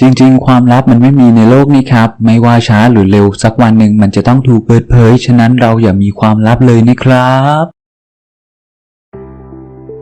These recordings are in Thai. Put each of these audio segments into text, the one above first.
จริงๆ ความลับมันไม่มีในโลกนี้ครับ ไม่ว่าช้าหรือเร็วสักวันหนึ่งมันจะต้องถูกเปิดเผย ฉะนั้นเราอย่ามีความลับเลยนะครับ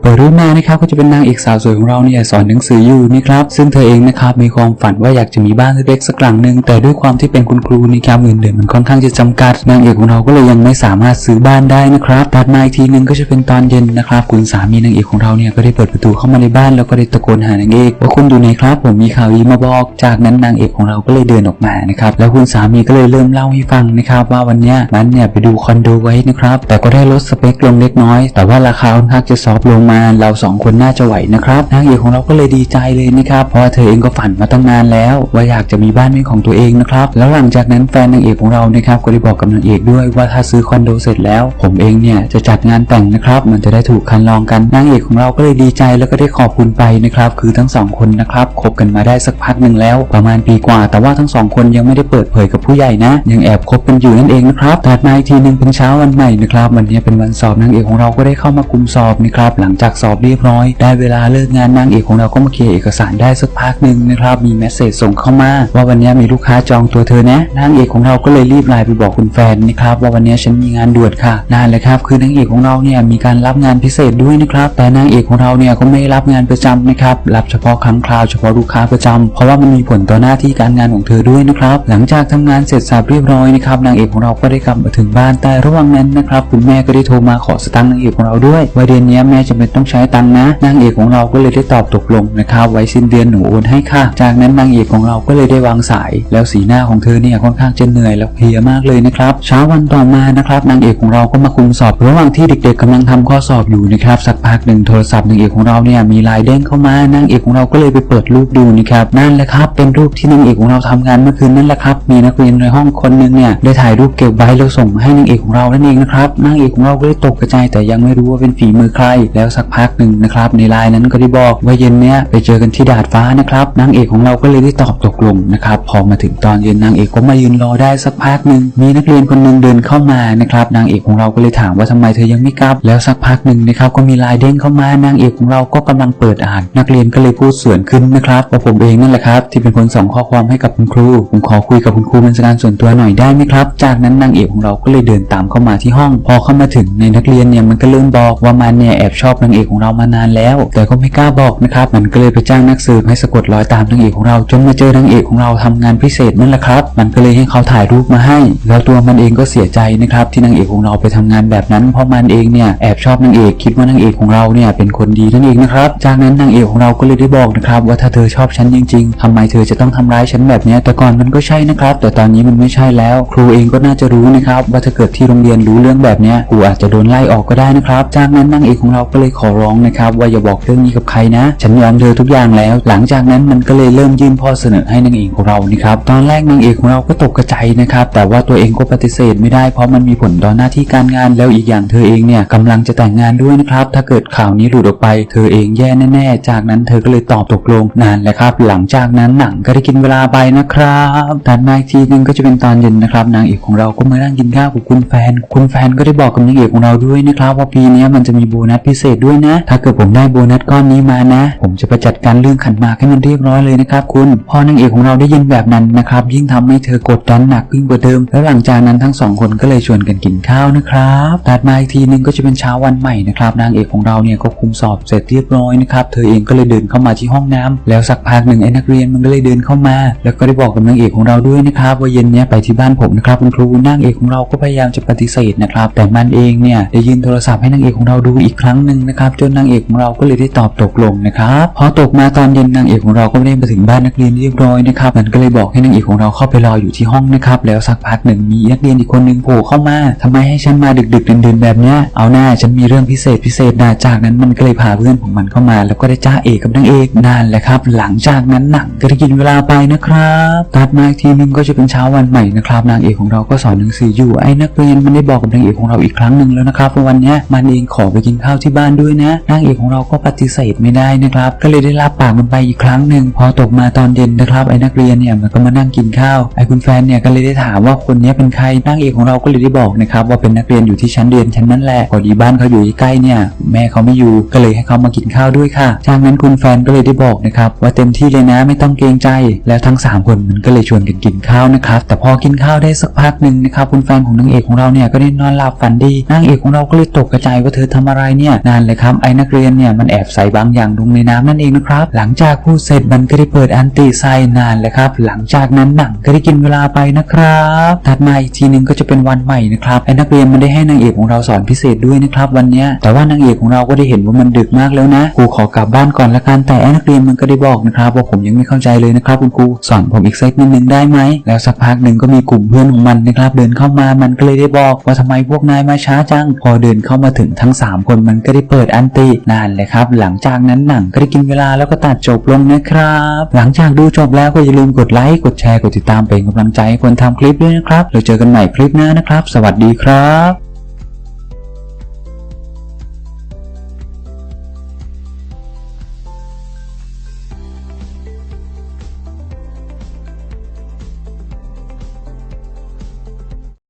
เปิดเรื่องมานะครับก็จะเป็นนางเอกสาวสวยของเราเนี่ยสอนหนังสืออยู่นะครับซึ่งเธอเองนะครับมีความฝันว่าอยากจะมีบ้านเล็กๆสักหลังหนึ่งแต่ด้วยความที่เป็นคุณครูนะครับเงินเดือนมันค่อนข้างจะจำกัด นางเอกของเราก็เลยยังไม่สามารถซื้อบ้านได้นะครับตัดมาอีกทีหนึงก็จะเป็นตอนเย็นนะครับคุณสามีนางเอกของเราเนี่ยก็ได้เปิดประตูเข้ามาในบ้านแล้วก็ได้ตะโกนหานางเอกว่าคุณอยู่ไหนครับ ผมมีข่าวดีมาบอก จากนั้นนางเอกของเราก็เลยเดินออกมานะครับแล้วคุณสามีก็เลยเริ่มเล่าให้ฟังนะครับว่าวันเนี้ยมันเนี่ยไปดูคอนโดไว้นะครับแต่ก็ได้ลดสเปคลงเล็กน้อย แต่ว่าราคาค่อนข้างจะซอฟลงมาเราสองคนน่าจะไหวนะครับนางเอกของเราก็เลยดีใจเลยนะครับเพราะว่าเธอเองก็ฝันมาตั้งนานแล้วว่าอยากจะมีบ้านเป็นของตัวเองนะครับแล้วหลังจากนั้นแฟนนางเอกของเรานะครับก็ได้บอกกับนางเอกด้วยว่าถ้าซื้อคอนโดเสร็จแล้ว ผมเองเนี่ยจะจัดงานแต่งนะครับมันจะได้ถูกคันลองกันนางเอกของเราก็เลยดีใจแล้วก็ได้ขอบคุณไปนะครับคือทั้งสองคนนะครับคบกันมาได้สักพักหนึ่งแล้ว ประมาณปีกว่า แต่ว่าทั้งสองคนยังไม่ได้เปิดเผยกับผู้ใหญ่นะ ยังแอบคบกันอยู่นั่นเองนะครับถัดมาอีกทีหนึ่งเป็นเช้าวันใหม่นะครับวันนี้เป็นวันสอบนางเอกของเราก็ได้เข้ามาคุมสอบนะครับหลังจากสอบเรียบร้อย ได้เวลาเลิกงานนางเอกของเราก็มาเคลียร์เอกสารได้สักพักหนึ่งนะครับ มีเมสเซจส่งเข้ามา ว่าวันนี้มีลูกค้าจองตัวเธอนะนางเอกของเราก็เลยรีบไลน์ไปบอกคุณแฟนนะครับว่าวันนี้ฉันมีงานด่วนค่ะนั่นแหละครับคือนางเอกของเราเนี่ยมีการรับงานพิเศษด้วยนะครับ แต่นางเอกของเราเนี่ยก็ไม่รับงานประจำนะครับรับเฉพาะครั้งคราวเฉพาะลูกค้าประจำเพราะว่ามันมีผลต่อหน้าที่การงานของเธอด้วยนะครับ หลังจากทำงานเสร็จสับเรียบร้อยนะครับนางเอกของเราก็ได้กลับมาถึงบ้านแต่ระหว่างนั้นนะครับคุณแม่ก็ได้โทรมาขอสตังค์นางเอกของเราด้วยว่าเดือนนี้แม่จำเป็นต้องใช้ตังนะ นางเอกของเราก็เลยได้ตอบตกลงนะครับ ไว้สิ้นเดือนหนูโอนให้ค่ะ จากนั้นนางเอกของเราก็เลยได้วางสาย แล้วสีหน้าของเธอเนี่ยค่อนข้างจะเหนื่อยและเพลียมากเลยนะครับ เช้าวันต่อมานะครับนางเอกของเราก็มาคุมสอบ ระหว่างที่เด็ก ๆกำลังทำข้อสอบอยู่นะครับสักพักหนึ่งโทรศัพท์นางเอกของเราเนี่ยมีลน์เด้งเข้ามานางเอกของเราก็เลยไปเปิดรูปดูนะครับนั่นแหละครับ เป็นรูปที่นางเอกของเราทำงานเมื่อคืนนั่นแหละครับ มีนักเรียนในห้องคนหนึงเนี่ยได้ถ่ายรูปเก็บไว้แล้วส่งให้นางเอกของเรานั่นเองนะครับนางเอกของเราก็เลยตกกระจายแต่ยังไม่รู้ว่าเป็นฝีมือใครแล้วสักพักหนึ่งนะครับในไลน์นั้นก็ได้บอกว่าเย็นเนี้ยไปเจอกันที่ดาดฟ้านะครับนางเอกของเราก็เลยได้ตอบตกลงนะครับพอมาถึงตอนเย็นนางเอกก็มายืนรอได้สักพักหนึ่งมีนักเรียนคนหนึ่งเดินเข้ามานะครับนางเอกของเราก็เลยถามว่าทำไมเธอยังไม่กลับ แล้วสักพักหนึ่งนะครับก็มีไลน์เด้งเข้ามานางเอกของเราก็กำลังเปิดอ่าน นักเรียนก็เลยพูดสวนขึ้นนะครับว่าผมเองนั่นแหละครับที่เป็นคนส่งข้อความให้กับคุณครูผมขอคุยกับคุณครูเป็นการส่วนตัวหน่อยได้ไหมครับ จากนั้นนางเอกของเราก็เลยเดินตามเข้ามาที่ห้อง พอเข้ามาถึงในนักเรียนเนี่ยมันก็เริ่มบอกว่ามันเนี่ยแอบชอบนางเอกของเรามานานแล้ว แต่ก็ไม่กล้าบอกนะครับมันก็เลยไปจ้างนักสืบให้สะกดรอยตามนางเอกของเราจนมาเจอนางเอกของเราทำงานพิเศษนั่นแหละครับ มันก็เลยให้เขาถ่ายรูปมาให้ แล้วตัวมันเองก็เสียใจนะครับที่นางเอกของเราไปทำงานแบบนั้น เพราะมันเองเนี่ยแอบชอบนางเอกคิดว่านางเอกของเราเนี่ยเป็นคนดีนั่นเองนะครับจากนั้นนางเอกของเราก็เลยได้บอกนะครับว่าถ้าเธอชอบฉันจริงๆทำไมเธอจะต้องทำร้ายฉันแบบนี้แต่ก่อนมันก็ใช่นะครับ แต่ตอนนี้มันไม่ใช่แล้ว ครูเองก็น่าจะรู้นะครับว่าถ้าเกิดที่โรงเรียนรู้เรื่องแบบเนี้ยครูอาจจะโดนไล่ออกก็ได้นะครับ จากนั้นนางเอกของเราก็เลยขอร้องนะครับว่าอย่าบอกเรื่องนี้กับใครนะ ฉันยอมเธอทุกอย่างแล้ว หลังจากนั้นมันก็เลยเริ่มยื่นข้อเสนอให้นางเอกของเรานะครับตอนแรกนางเอกของเราก็ตกกระใจนะครับแต่ว่าตัวเองก็ปฏิเสธไม่ได้เพราะมันมีผลต่อหน้าที่การงานแล้วอีกอย่างเธอเองเนี่ยกำลังจะแต่งงานด้วยนะครับถ้าเกิดข่าวนี้หลุดออกไป เธอเองแย่แน่ๆ จากนั้นเธอก็เลยตอบตกลงนานแหละครับ หลังจากนั้นหนังก็ได้กินเวลาไปนะครับถัดมาอีกทีนึงก็จะเป็นตอนเย็นนะครับนางเอกของเราก็มานั่งกินข้าวกับคุณแฟน คุณแฟนก็ได้บอกกับนางเอกของเราด้วยนะครับว่าปีนี้มันจะมีโบนัสพิเศษด้วยนะ ถ้าเกิดผมได้โบนัสก้อนนี้มานะ ผมจะไปจัดการเรื่องขันหมากให้มันเรียบร้อยเลยนะครับคุณพอนางเอกของเราได้ยินแบบนั้นนะครับ ยิ่งทำให้เธอกดดันหนักขึ้นกว่าเดิม แล้วหลังจากนั้นทั้งสองคนก็เลยชวนกันกินข้าวนะครับถัดมาอีกทีนึงก็จะเป็นเช้าวันใหม่นะครับนางเอกของเราเนี่ยก็คุมสอบเสร็จเรียบร้อยนะครับเธอเองก็เลยเดินเข้ามาที่ห้องน้ำแล้วสักพักหนึ่งไอ้นักเรียนมันก็เลยเดินเข้ามา แล้วก็ได้บอกกับนางเอกของเราด้วยนะครับว่าเย็นเนี้ยไปที่บ้านผมนะครับคุณครูนางเอกของเราก็พยายามจะปฏิเสธนะครับแต่มันเองเนี่ยได้ยื่นโทรศัพท์ให้นางเอกของเราดูอีกครั้งหนึ่งนะครับจนนางเอกของเราก็เลยได้ตอบตกลงนะครับพอตกมาตอนเย็นนางเอกของเราก็ได้มาถึงบ้านนักเรียนเรียบร้อยนะครับมันก็เลยบอกให้นางเอกของเราเข้าไปรออยู่ที่ห้องนะครับแล้วสักพักหนึ่งมีนักเรียนอีกคนหนึ่งโผล่เข้ามาทำไมให้ฉันมาดึกๆดื่นๆแบบเนี้ยเอาหน้าฉันมีเรื่องพิเศษพิเศษนะจากนั้นมันก็เลยพาเพื่อนของมันเข้ามา แล้วก็ได้จ้าเอกกับนางเอกนั่นแหละครับ หลังจากนั้นหนังก็ได้กินเวลาไปนะครับตัดมาอีกทีนึงก็จะเป็นเช้าวันใหม่นะครับนางเอกของเราก็สอนหนังสืออยู่ไอ้นักเรียนมันได้บอกกับนางเอกของเราอีกครั้งหนึ่งแล้วนะครับวันนี้มันเองขอไปกินข้าวที่บ้านด้วยนะนางเอกของเราก็ปฏิเสธไม่ได้นะครับ ก็เลยได้รับปากมันไปอีกครั้งหนึ่งพอตกมาตอนเย็นนะครับไอ้นักเรียนเนี่ยมันก็มานั่งกินข้าวไอ้คุณแฟนเนี่ยก็เลยได้ถามว่าคนนี้เป็นใครนางเอกของเราก็เลยได้บอกนะครับว่าเป็นนักเรียนอยู่ที่ชั้นเรียนชั้นนั้นแหละพอดีบ้านเขาอยู่ใกล้เนี่ยแม่เขาไม่อยู่ก็เลยให้เขามากินข้าวด้วยค่ะจากนั้นคุณแฟนก็เลยได้บอกนะครับว่าเต็มที่เลยนะไม่ต้องเกรงใจ แล้วทั้ง 3 คนมันก็เลยชวนกันกินข้าวนะครับแต่พอกินข้าวได้สักพักหนึ่งนะครับคุณแฟนของนางเอกของเราเนี่ยก็ได้นอนหลับฝันดีนางเอกของเราก็เลยตกกระจายว่าเธอทำอะไรเนี่ยนานเลยครับ ไอ้นักเรียนเนี่ยมันแอบใส่บางอย่างลงในน้ำนั่นเองนะครับ หลังจากพูดเสร็จมันก็ได้เปิดอันติไซนานเลยครับ หลังจากนั้นหนังก็ได้กินเวลาไปนะครับ ถัดมาอีกทีหนึงก็จะเป็นวันใหม่นะครับไอ้นักเรียนมันได้ให้นางเอกของเราสอนพิเศษด้วยนะครับวันนี้แต่ว่านางเอกของเราก็ได้เห็นว่ามันดึกมากแล้วนะครูขอกลับบ้านก่อนละกันแต่ไอ้นักเรียนมันก็ได้บอกนะครับว่าผมยังไม่เข้าใจเลยนะครับคุณครูสอนผมอีกสักนิดนึงได้ไหมแล้วสักพักหนึ่งก็มีกลุ่มเพื่อนของมันนะครับเดินเข้ามามันก็เลยได้บอกว่าทำไมพวกนายมาช้าจัง พอเดินเข้ามาถึงทั้ง 3 คนมันก็ได้เปิดอันตินานเลยครับ หลังจากนั้นหนังก็ได้กินเวลาแล้วก็ตัดจบลงนะครับ หลังจากดูจบแล้วก็อย่าลืมกดไลค์กดแชร์กดติดตามเป็นกำลังใจให้คนทำคลิปด้วยนะครับเราเจอกันใหม่คลิปหน้านะครับ สวัสดีครับ